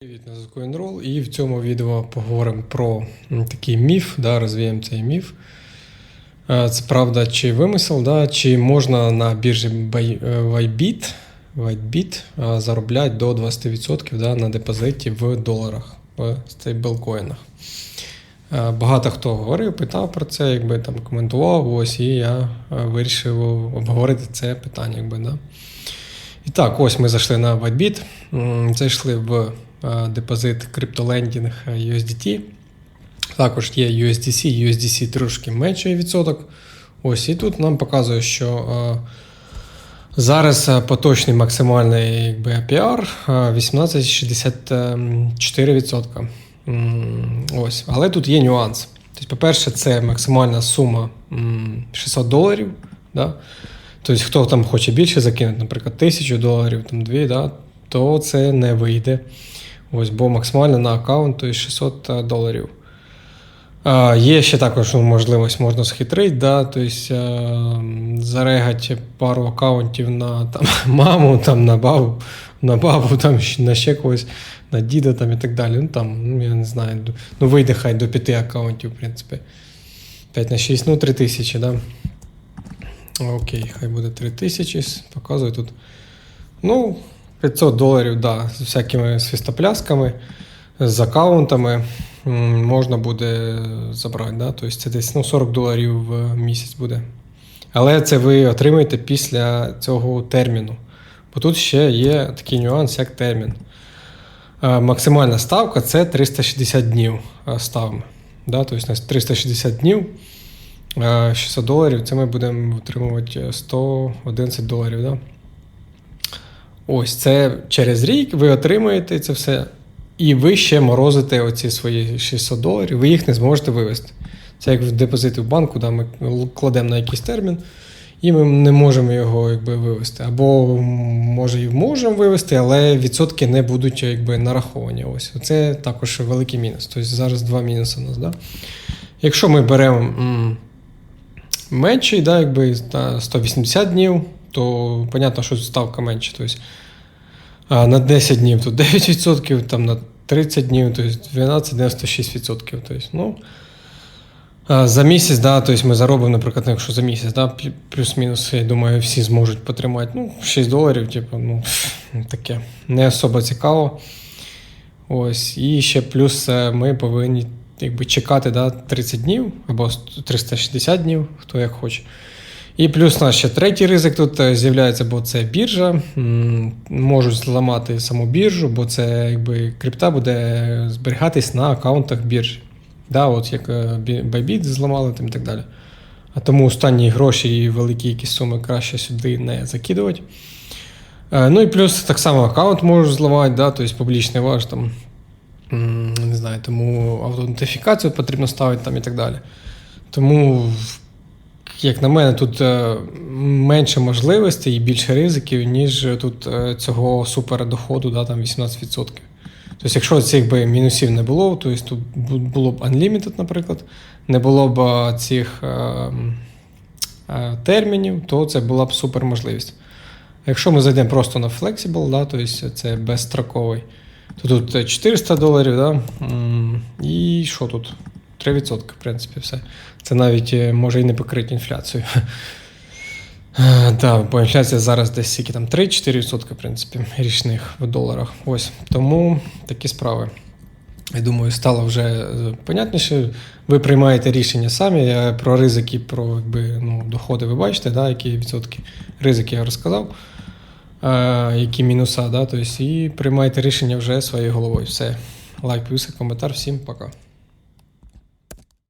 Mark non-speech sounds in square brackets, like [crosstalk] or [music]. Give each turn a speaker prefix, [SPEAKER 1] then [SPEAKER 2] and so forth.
[SPEAKER 1] Привіт, на зв'язку І в цьому відео поговоримо про такий міф, да, розвіємо цей міф. Це правда чи вимисел, да, чи можна на біржі е, Bybit, Whitebit заробляти до 20% да, на депозиті в доларах, в стейблкоїнах. Багато хто говорив, питав про це, якби там коментував, ось і я вирішив обговорити це питання. Якби, да. І так, ось ми зайшли на Whitebit, зайшли в е, депозит криптолендінг е, USDT. Також є USDC, USDC трошки менший відсоток. Ось і тут нам показує, що е, зараз поточний максимальний якби, APR е, 18,64%. Ось. Але тут є нюанс. Тобто, по-перше, це максимальна сума 600 доларів. Да? Тобто, хто там хоче більше закинути, наприклад, 1000 доларів, там 2, да, то це не вийде. Ось, бо максимально на аккаунт то є 600 доларів. А, є ще також ну, можливість можна схитрити, да, тобто е, зарегати пару аккаунтів на там, [laughs] маму, там, на бабу, на бабу, там, на ще когось, на діда там, і так далі. Ну, там, ну, я не знаю, ну вийде хай до 5 аккаунтів, в принципі. 5 на 6, ну 3000, да. Окей, хай буде 3000, показую тут. Ну, 500 доларів, да, з всякими свистоплясками, з аккаунтами можна буде забрати. Да? Тобто це десь ну, 40 доларів в місяць буде. Але це ви отримаєте після цього терміну. Бо тут ще є такий нюанс, як термін. Е, Максимальна ставка це 360 днів е, ставимо. Да? Тобто 360 днів 600 доларів, це ми будемо отримувати 111 доларів. Да? Ось це через рік ви отримаєте це все, і ви ще морозите оці свої 600 доларів, ви їх не зможете вивести. Це як в депозити в банку, да, ми кладемо на якийсь термін, і ми не можемо його якби, вивести. Або може і можемо вивести, але відсотки не будуть якби, нараховані. Ось. Це також великий мінус. Тобто зараз два мінуси у нас. Да? Якщо ми беремо менший, да, якби на 180 днів, то понятно, що ставка менша. Тобто, на 10 днів то 9%, там на 30 днів, то 12-96%. Тобто, ну, за місяць, да, тобто ми заробимо, наприклад, якщо за місяць, да, плюс-мінус, я думаю, всі зможуть потримати. Ну, 6 доларів, типу, ну, таке не особо цікаво. Ось, і ще плюс е, ми повинні якби, чекати да, 30 днів або 360 днів, хто як хоче. І плюс у нас ще третій ризик тут е, з'являється, бо це біржа. Можуть зламати саму біржу, бо це якби крипта буде зберігатись на аккаунтах біржі. Да, от як е, Bybit зламали там і так далі. А тому останні гроші і великі якісь суми краще сюди не закидувати. Е, Ну і плюс так само аккаунт можуть зламати, да, тобто публічний ваш там. Знаю, тому аутентифікацію потрібно ставити там і так далі. Тому як на мене, тут е, менше можливостей і більше ризиків, ніж тут е, цього супердоходу, да, там 18%. Тобто, якщо цих би мінусів не було, то тут було б Unlimited, наприклад, не було б е, цих е, е, термінів, то це була б супер можливість. Якщо ми зайдемо просто на Flexible, да, тобто це безстроковий, то тут е, 400 доларів, да, і що тут? 3%, в принципі, все. Це навіть е, може і не покрити інфляцію. [laughs] Так, бо інфляція зараз десь скільки там 3-4%, в принципі, річних в доларах. Ось. Тому такі справи. Я думаю, стало вже е, понятніше. Ви приймаєте рішення самі. Про ризики, про якби, ну, доходи ви бачите, да, які відсотки. Ризики я розказав, е, які мінуса, да, тобто, і приймайте рішення вже своєю головою. Все. Лайк, плюс, коментар. Всім пока.